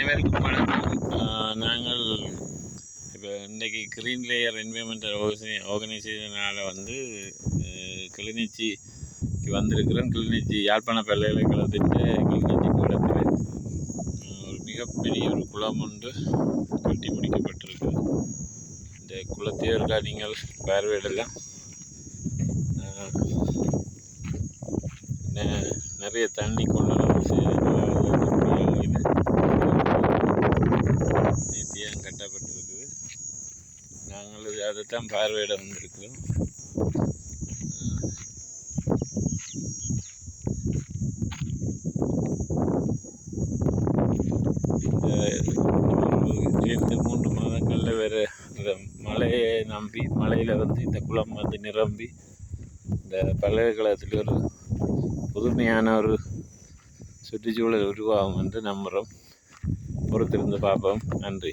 அனைவருக்கும் வணக்கம். நாங்கள் இப்போ இன்றைக்கி க்ரீன் லேயர் என்விரான்மெண்டல் ஆர்கனைசேஷனால் வந்து கிளிநொச்சிக்கு வந்திருக்கிறோம். கிளிநொச்சி யாழ்ப்பாண பல்கலைக்கழகத்தின் கிளிநொச்சி கூடத்தில் ஒரு மிகப்பெரிய ஒரு குளம் ஒன்று கட்டி முடிக்கப்பட்டிருக்கு இந்த குளத்தையே நீங்கள் பார்வையிடலாம். நிறைய தண்ணி கொண்டு நாங்கள் அதைத்தான் பார்வையிட வந்திருக்கிறோம். இந்த இரண்டு மூன்று மாதங்களில் வேறு இந்த மழையை நம்பி மழையில் வந்து இந்த குளம் வந்து நிரம்பி இந்த பல்கலைக்கழகத்தில் ஒரு புதுமையான ஒரு சுற்றுச்சூழல் உருவாகும் என்று நம்புகிறோம் பொறுத்திருந்து பார்ப்போம். நன்றி.